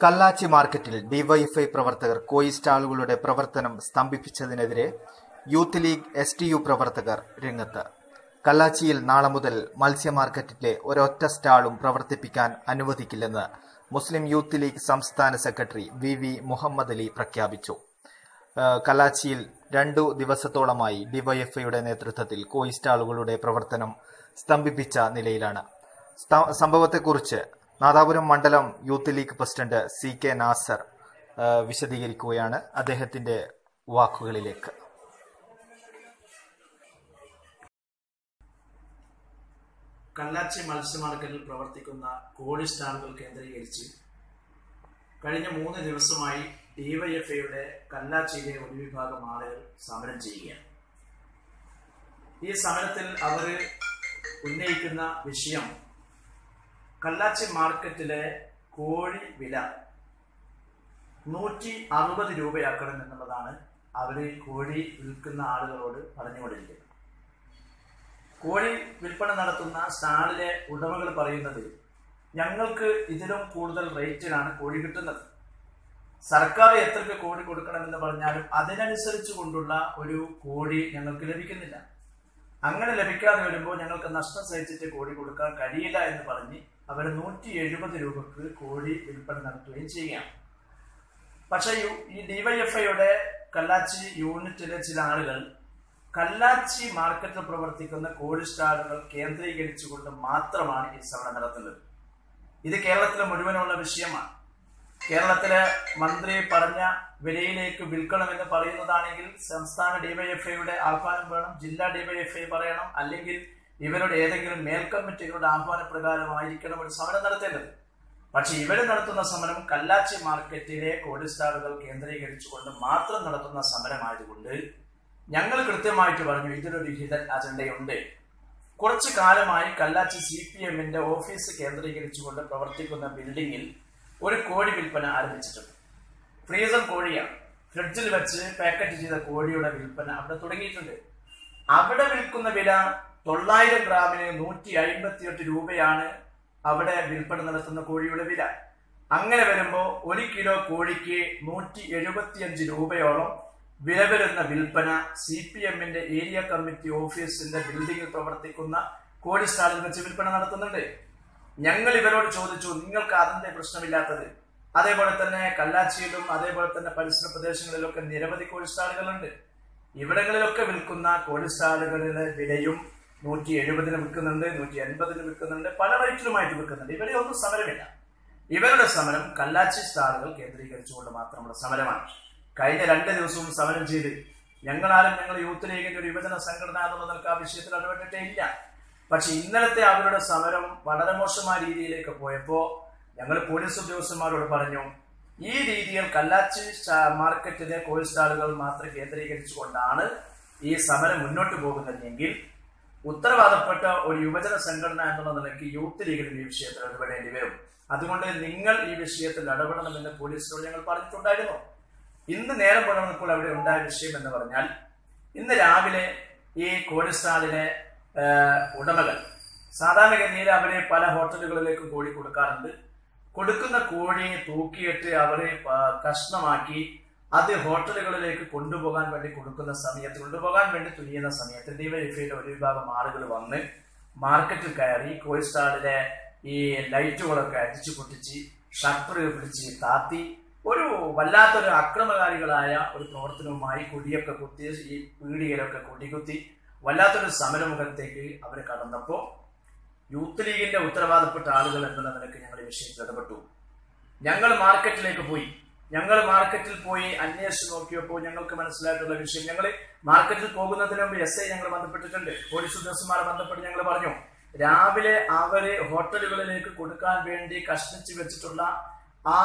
കല്ലാച്ചി മാർക്കറ്റിൽ ഡിവൈഎഫ്ഐ പ്രവർത്തകർ കോയി സ്റ്റാളുകളുടെ പ്രവർത്തനം സ്തംഭിപ്പിച്ചതിനെതിരെ youth league S T U പ്രവർത്തകർ രംഗത്ത്. കല്ലാച്ചിയിൽ നാളെ മുതൽ മത്സ്യ മാർക്കറ്റിലെ ഒരൊറ്റ സ്റ്റാളും പ്രവർത്തിപ്പിക്കാൻ അനുവദിക്കില്ലെന്ന് മുസ്ലിം യൂത്ത് ലീഗ് സംസ്ഥാന secretary V V Muhammad Ali പ്രഖ്യാപിച്ചു. കലാച്ചിയിൽ രണ്ടു ദിവസത്തോളമായി ഡിവൈഎഫ്ഐയുടെ നേതൃത്വത്തിൽ കോയി സ്റ്റാളുകളുടെ പ്രവർത്തനം സ്തംഭിപ്പിച്ച നിലയിലാണ്. സംഭവത്തെക്കുറിച്ച് നാദാപുരം മണ്ഡലം youth league president C K Nasar വിശദീകരിക്കുകയാണ് അദ്ദേഹത്തിന്റെ വാക്കുകളിലേക്ക്. കല്ലാച്ചി മത്സ്യ മാർക്കറ്റിൽ പ്രവർത്തിക്കുന്ന കോഴി സ്റ്റാളുകൾ കേന്ദ്രീകരിച്ച് കഴിഞ്ഞ മൂന്ന് ദിവസമായി ഡിവൈഎഫ്ഐയുടെ കല്ലാച്ചിയിലെ ഒരു വിഭാഗം ആളുകൾ സമരം ചെയ്യുകയാണ്. ഈ സമരത്തിൽ അവർ ഉന്നയിക്കുന്ന വിഷയം കല്ലാച്ചി മാർക്കറ്റിലെ കോഴി വില നൂറ്റി അറുപത് രൂപയാക്കണം എന്നുള്ളതാണ് അവർ കോഴി വിൽക്കുന്ന ആളുകളോട് പറഞ്ഞുകൊണ്ടിരിക്കുന്നത്. കോഴി വിൽപ്പന നടത്തുന്ന സ്റ്റാളിലെ ഉടമകൾ പറയുന്നത് ഞങ്ങൾക്ക് ഇതിലും കൂടുതൽ റേറ്റിലാണ് കോഴി കിട്ടുന്നത്. സർക്കാർ എത്രയ്ക്ക് കോഴി കൊടുക്കണമെന്ന് പറഞ്ഞാലും അതിനനുസരിച്ച് കൊണ്ടുള്ള ഒരു കോടി ഞങ്ങൾക്ക് ലഭിക്കുന്നില്ല. അങ്ങനെ ലഭിക്കാതെ വരുമ്പോൾ ഞങ്ങൾക്ക് നഷ്ടം സഹിച്ചിട്ട് കോഴി കൊടുക്കാൻ കഴിയില്ല എന്ന് പറഞ്ഞ് അവർ നൂറ്റി എഴുപത് രൂപക്ക് കോഴി വിൽപ്പന നടത്തുകയും ചെയ്യാം പക്ഷേ ഈ ഡിവൈഎഫ്ഐയുടെ കല്ലാച്ചി യൂണിറ്റിലെ ചില ആളുകൾ കല്ലാച്ചി മാർക്കറ്റിൽ പ്രവർത്തിക്കുന്ന കോഴി സ്റ്റാളുകൾ കേന്ദ്രീകരിച്ചുകൊണ്ട് മാത്രമാണ് ഈ സമരം നടത്തുന്നത്. ഇത് കേരളത്തിലെ മുഴുവനുള്ള വിഷയമാണ്. കേരളത്തിലെ മന്ത്രി പറഞ്ഞ വിലയിലേക്ക് വിൽക്കണമെന്ന് പറയുന്നതാണെങ്കിൽ സംസ്ഥാന ഡിവൈഎഫ്ഐയുടെ ആഹ്വാനം വേണം ജില്ലാ ഡിവൈഎഫ്ഐ പറയണം അല്ലെങ്കിൽ ഇവരുടെ ഏതെങ്കിലും മേൽക്കമ്മിറ്റികളുടെ പ്രകാരമായിരിക്കണം ഒരു സമരം നടത്തേണ്ടത്. പക്ഷെ ഇവർ നടത്തുന്ന സമരം കല്ലാച്ചി മാർക്കറ്റിലെ കോടിസ്റ്റാളുകൾ കേന്ദ്രീകരിച്ചുകൊണ്ട് മാത്രം നടത്തുന്ന സമരമായതുകൊണ്ട് ഞങ്ങൾ കൃത്യമായിട്ട് പറഞ്ഞു ഇതിലൊരു വിഹിത അജണ്ടയുണ്ട്. കുറച്ചു കാലമായി കല്ലാച്ചി സി പി എമ്മിന്റെ ഓഫീസ് കേന്ദ്രീകരിച്ചുകൊണ്ട് പ്രവർത്തിക്കുന്ന ബിൽഡിംഗിൽ ഒരു കോഴി വിൽപ്പന ആരംഭിച്ചിട്ടുണ്ട്. ഫ്രീസർ കോഴിയാണ് ഫ്രിഡ്ജിൽ വെച്ച് പാക്കറ്റ് ചെയ്ത കോഴിയുടെ വിൽപ്പന അവിടെ തുടങ്ങിയിട്ടുണ്ട്. അവിടെ വിൽക്കുന്ന വില തൊള്ളായിരം ഗ്രാമിന് നൂറ്റി അമ്പത്തിയെട്ട് രൂപയാണ് അവിടെ വിൽപ്പന നടത്തുന്ന കോഴിയുടെ വില. അങ്ങനെ വരുമ്പോൾ ഒരു കിലോ കോഴിക്ക് നൂറ്റി എഴുപത്തിയഞ്ച് രൂപയോളം വില വരുന്ന വിൽപ്പന സി പി എമ്മിന്റെ ഏരിയ കമ്മിറ്റി ഓഫീസിന്റെ ബിൽഡിംഗിൽ പ്രവർത്തിക്കുന്ന കോഴി സ്റ്റാളിൽ വെച്ച് വിൽപ്പന നടത്തുന്നുണ്ട്. ഞങ്ങൾ ഇവരോട് ചോദിച്ചു നിങ്ങൾക്ക് അതിന്റെ പ്രശ്നമില്ലാത്തത്? അതേപോലെ തന്നെ കല്ലാച്ചിയിലും അതേപോലെ തന്നെ പരിസര പ്രദേശങ്ങളിലൊക്കെ നിരവധി കോഴിസ്റ്റാളുകളുണ്ട് ഇവിടങ്ങളിലൊക്കെ വിൽക്കുന്ന കോഴി സ്റ്റാളുകളിലെ വിലയും നൂറ്റി എഴുപതിന് വിൽക്കുന്നുണ്ട് നൂറ്റി എൺപതിന് വിൽക്കുന്നുണ്ട് പല റേറ്റിലുമായിട്ട് വിൽക്കുന്നുണ്ട്. ഇവിടെ ഒന്നും സമരമില്ല. ഇവരുടെ സമരം കല്ലാച്ചി സ്റ്റാളുകൾ കേന്ദ്രീകരിച്ചുകൊണ്ട് മാത്രമുള്ള സമരമാണ്. കഴിഞ്ഞ രണ്ട് ദിവസവും സമരം ചെയ്ത് ഞങ്ങളാരും ഞങ്ങൾ യൂത്ത് ലീഗിന്റെ ഒരു യുവജന സംഘടന എന്നുള്ള ആ വിഷയത്തിൽ ഇടപെട്ടിട്ടേ ഇല്ല. പക്ഷെ ഇന്നലത്തെ അവരുടെ സമരം വളരെ മോശമായ രീതിയിലേക്ക് പോയപ്പോ ഞങ്ങൾ പോലീസ് ഉദ്യോഗസ്ഥന്മാരോട് പറഞ്ഞു ഈ രീതിയിൽ കല്ലാച്ചി മാർക്കറ്റിലെ കോഴി സ്റ്റാളുകൾ മാത്രം കേന്ദ്രീകരിച്ചുകൊണ്ടാണ് ഈ സമരം മുന്നോട്ട് പോകുന്നതെങ്കിൽ ഉത്തരവാദപ്പെട്ട ഒരു യുവജന സംഘടന എന്നുള്ള നിലയ്ക്ക് യൂത്ത് ലീഗിന് ഈ വിഷയത്തിൽ ഇടപെടേണ്ടി വരും. അതുകൊണ്ട് നിങ്ങൾ ഈ വിഷയത്തിൽ ഇടപെടണമെന്ന് പോലീസിനോട് ഞങ്ങൾ പറഞ്ഞിട്ടുണ്ടായിരുന്നു. ഇന്ന് നേരം പുലർന്നപ്പോൾ അവിടെ ഉണ്ടായ വിഷയം എന്ന് പറഞ്ഞാൽ ഇന്ന് രാവിലെ ഈ കോഴി സ്റ്റാളിലെ ആ, ഉടമകൾ. സാധാരണഗതിയിൽ അവരെ പല ഹോട്ടലുകളിലേക്കും കോഴി കൊടുക്കാറുണ്ട്. കൊടുക്കുന്ന കോഴിയെ തൂക്കിയിട്ട് അവരെ കഷ്ണമാക്കി അത് ഹോട്ടലുകളിലേക്ക് കൊണ്ടുപോകാൻ വേണ്ടി കൊടുക്കുന്ന സമയത്ത് കൊണ്ടുപോകാൻ വേണ്ടി തുനിയുന്ന സമയത്ത് ഡിവൈഎഫ്ഐയുടെ ഒരു വിഭാഗം ആളുകൾ വന്ന് മാർക്കറ്റിൽ കയറി കോഴി സ്റ്റാളിലെ ഈ ലൈറ്റുകളൊക്കെ അടിച്ചു പൊട്ടിച്ച് ഷട്ടർ പിടിച്ച് താത്തി ഒരു വല്ലാത്തൊരു അക്രമകാരികളായ ഒരു പ്രവർത്തനവുമായി കൊടിയൊക്കെ കുത്തി ഈ പീടികയിലൊക്കെ കൊടികുത്തി വല്ലാത്തൊരു സമരമുഖത്തേക്ക് അവർ കടന്നപ്പോ യൂത്ത് ലീഗിന്റെ ഉത്തരവാദപ്പെട്ട ആളുകൾ എന്നുള്ള നിലയ്ക്ക് ഞങ്ങൾ ഈ വിഷയത്തിൽ ഇടപെട്ടു. ഞങ്ങൾ മാർക്കറ്റിലേക്ക് പോയി. ഞങ്ങൾ മാർക്കറ്റിൽ പോയി അന്വേഷിച്ച് നോക്കിയപ്പോൾ ഞങ്ങൾക്ക് മനസ്സിലായിട്ടുള്ള വിഷയം. ഞങ്ങൾ മാർക്കറ്റിൽ പോകുന്നതിന് മുമ്പ് എസ് ഐ ഞങ്ങൾ ബന്ധപ്പെട്ടിട്ടുണ്ട്. പോലീസ് ഉദ്യോഗസ്ഥന്മാരെ ബന്ധപ്പെട്ട് ഞങ്ങൾ പറഞ്ഞു രാവിലെ അവർ ഹോട്ടലുകളിലേക്ക് കൊടുക്കാൻ വേണ്ടി കഷ്ണിച്ച് വെച്ചിട്ടുള്ള ആ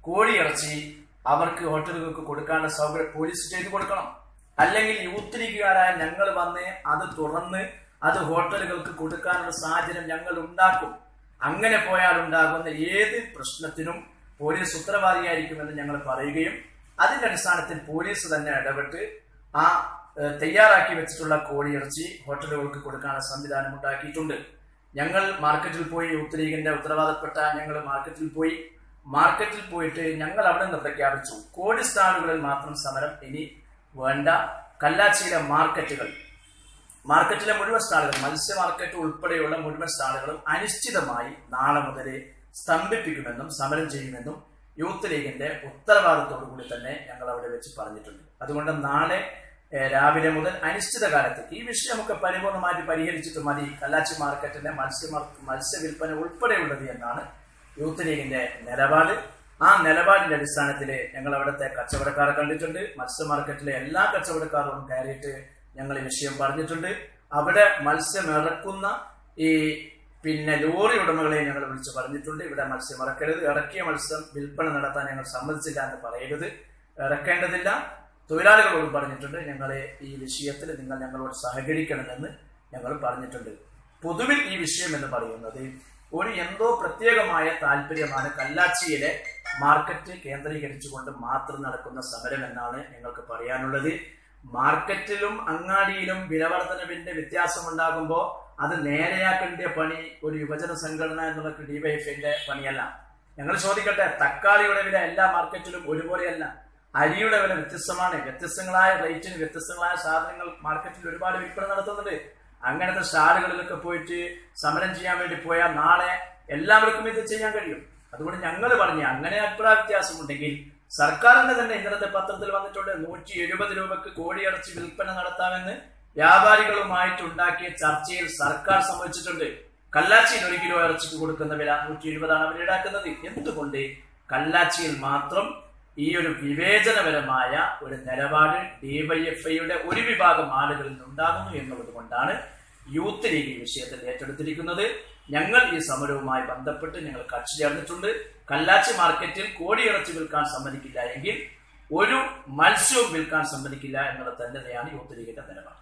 കോഴിയിറച്ചി അവർക്ക് ഹോട്ടലുകൾക്ക് കൊടുക്കാനുള്ള സൗകര്യം പോലീസ് ചെയ്തു കൊടുക്കണം. അല്ലെങ്കിൽ യൂത്ത് ലീഗുകാരായ ഞങ്ങൾ വന്ന് അത് തുറന്ന് അത് ഹോട്ടലുകൾക്ക് കൊടുക്കാനുള്ള സാഹചര്യം ഞങ്ങൾ ഉണ്ടാക്കും. അങ്ങനെ പോയാൽ ഉണ്ടാകുന്ന ഏത് പ്രശ്നത്തിനും പോലീസ് ഉത്തരവാദിയായിരിക്കുമെന്ന് ഞങ്ങൾ പറയുകയും അതിന്റെ അടിസ്ഥാനത്തിൽ പോലീസ് തന്നെ ഇടപെട്ട് ആ തയ്യാറാക്കി വെച്ചിട്ടുള്ള കോഴിയിറച്ചി ഹോട്ടലുകൾക്ക് കൊടുക്കാനുള്ള സംവിധാനം ഉണ്ടാക്കിയിട്ടുണ്ട്. ഞങ്ങൾ മാർക്കറ്റിൽ പോയി യൂത്ത് ലീഗിന്റെ ഉത്തരവാദപ്പെട്ട ഞങ്ങൾ മാർക്കറ്റിൽ പോയി. മാർക്കറ്റിൽ പോയിട്ട് ഞങ്ങൾ അവിടെ നിന്ന് പ്രഖ്യാപിച്ചു കോടി സ്റ്റാളുകളിൽ മാത്രം സമരം ഇനി വേണ്ട. കല്ലാച്ചിയിലെ മാർക്കറ്റുകൾ. മാർക്കറ്റിലെ മുഴുവൻ സ്റ്റാളുകൾ മത്സ്യ മാർക്കറ്റ് ഉൾപ്പെടെയുള്ള മുഴുവൻ സ്റ്റാളുകളും അനിശ്ചിതമായി നാളെ മുതൽ സ്തംഭിപ്പിക്കുമെന്നും സമരം ചെയ്യുമെന്നും യൂത്ത് ലീഗിന്റെ ഉത്തരവാദിത്തോടു കൂടി തന്നെ ഞങ്ങൾ അവിടെ വെച്ച് പറഞ്ഞിട്ടുണ്ട്. അതുകൊണ്ട് നാളെ രാവിലെ മുതൽ അനിശ്ചിത കാലത്തേക്ക് ഈ വിഷയമൊക്കെ പരിപൂർണമായിട്ട് പരിഹരിച്ചിട്ട് മതി. കല്ലാച്ചി മാർക്കറ്റിന്റെ മത്സ്യ മത്സ്യ വിൽപ്പന ഉൾപ്പെടെയുള്ളത് എന്നാണ് യൂത്ത് ലീഗിന്റെ നിലപാട്. ആ നിലപാടിന്റെ അടിസ്ഥാനത്തിൽ ഞങ്ങൾ അവിടുത്തെ കച്ചവടക്കാരെ കണ്ടിട്ടുണ്ട്. മത്സ്യ മാർക്കറ്റിലെ എല്ലാ കച്ചവടക്കാരോടും കയറിയിട്ട് ഞങ്ങൾ ഈ വിഷയം പറഞ്ഞിട്ടുണ്ട്. അവിടെ മത്സ്യം ഇറക്കുന്ന ഈ പിന്നെ ലോറി ഉടമകളെ ഞങ്ങൾ വിളിച്ച് പറഞ്ഞിട്ടുണ്ട്. ഇവിടെ മത്സ്യം ഇറക്കരുത്. ഇറക്കിയ മത്സ്യം വിൽപ്പന നടത്താൻ ഞങ്ങൾ സമ്മതിച്ചില്ല എന്ന് പറയരുത്. ഇറക്കേണ്ടതില്ല. തൊഴിലാളികളോടും പറഞ്ഞിട്ടുണ്ട്. ഞങ്ങളെ ഈ വിഷയത്തിൽ നിങ്ങൾ ഞങ്ങളോട് സഹകരിക്കണമെന്ന് ഞങ്ങൾ പറഞ്ഞിട്ടുണ്ട്. പൊതുവിൽ ഈ വിഷയം എന്ന് പറയുന്നത് ഒരു എന്തോ പ്രത്യേകമായ താല്പര്യമാണ് കല്ലാച്ചിയിലെ മാർക്കറ്റ് കേന്ദ്രീകരിച്ചുകൊണ്ട് മാത്രം നടക്കുന്ന സമരം എന്നാണ് ഞങ്ങൾക്ക് പറയാനുള്ളത്. മാർക്കറ്റിലും അങ്ങാടിയിലും വിലവർധനവിന്റെ വ്യത്യാസം ഉണ്ടാകുമ്പോൾ അത് നേരെയാക്കേണ്ട പണി ഒരു യുവജന സംഘടന എന്നുള്ള ഡിവൈഎഫിന്റെ പണിയല്ല. ഞങ്ങൾ ചോദിക്കട്ടെ തക്കാളിയുടെ വില എല്ലാ മാർക്കറ്റിലും ഒരുപോലെയല്ല. അരിയുടെ വില വ്യത്യസ്തമാണ്. വ്യത്യസ്തങ്ങളായ റേറ്റിന് വ്യത്യസ്തങ്ങളായ സാധനങ്ങൾ മാർക്കറ്റിൽ ഒരുപാട് വിൽപ്പന നടത്തുന്നുണ്ട്. അങ്ങനത്തെ സ്റ്റാളുകളിലൊക്കെ പോയിട്ട് സമരം ചെയ്യാൻ വേണ്ടി പോയാൽ നാളെ എല്ലാവർക്കും ഇത് ചെയ്യാൻ കഴിയും. അതുകൊണ്ട് ഞങ്ങൾ പറഞ്ഞ അങ്ങനെ അഭിപ്രായ വ്യത്യാസമുണ്ടെങ്കിൽ സർക്കാരിന്റെ തന്നെ ഇന്നലത്തെ പത്രത്തിൽ വന്നിട്ടുണ്ട് നൂറ്റി എഴുപത് രൂപക്ക് കോടിയിറച്ചി വിൽപ്പന നടത്താമെന്ന് വ്യാപാരികളുമായിട്ട് ഉണ്ടാക്കിയ ചർച്ചയിൽ സർക്കാർ സമ്മതിച്ചിട്ടുണ്ട്. കല്ലാച്ചിയിൽ ഒരു കിലോ ഇറച്ചിക്ക് കൊടുക്കുന്ന വില നൂറ്റി എഴുപതാണ് അവർ ഈടാക്കുന്നത്. എന്തുകൊണ്ട് കല്ലാച്ചിയിൽ മാത്രം ഈ ഒരു വിവേചനപരമായ ഒരു നിലപാട് ഡിവൈഎഫ്ഐയുടെ ഒരു വിഭാഗം ആളുകളിൽ നിന്നുണ്ടാകുന്നു എന്നുള്ളത് കൊണ്ടാണ് യൂത്ത് ലീഗ് ഈ വിഷയത്തിൽ ഏറ്റെടുത്തിരിക്കുന്നത്. ഞങ്ങൾ ഈ സമരവുമായി ബന്ധപ്പെട്ട് ഞങ്ങൾ കക്ഷി ചേർന്നിട്ടുണ്ട്. കല്ലാച്ചി മാർക്കറ്റിൽ കോടിയിറച്ചി വിൽക്കാൻ സമ്മതിക്കില്ല എങ്കിൽ ഒരു മത്സ്യവും വിൽക്കാൻ സമ്മതിക്കില്ല എന്നുള്ളത് തന്നെയാണ് യൂത്ത് ലീഗിന്റെ നിലപാട്.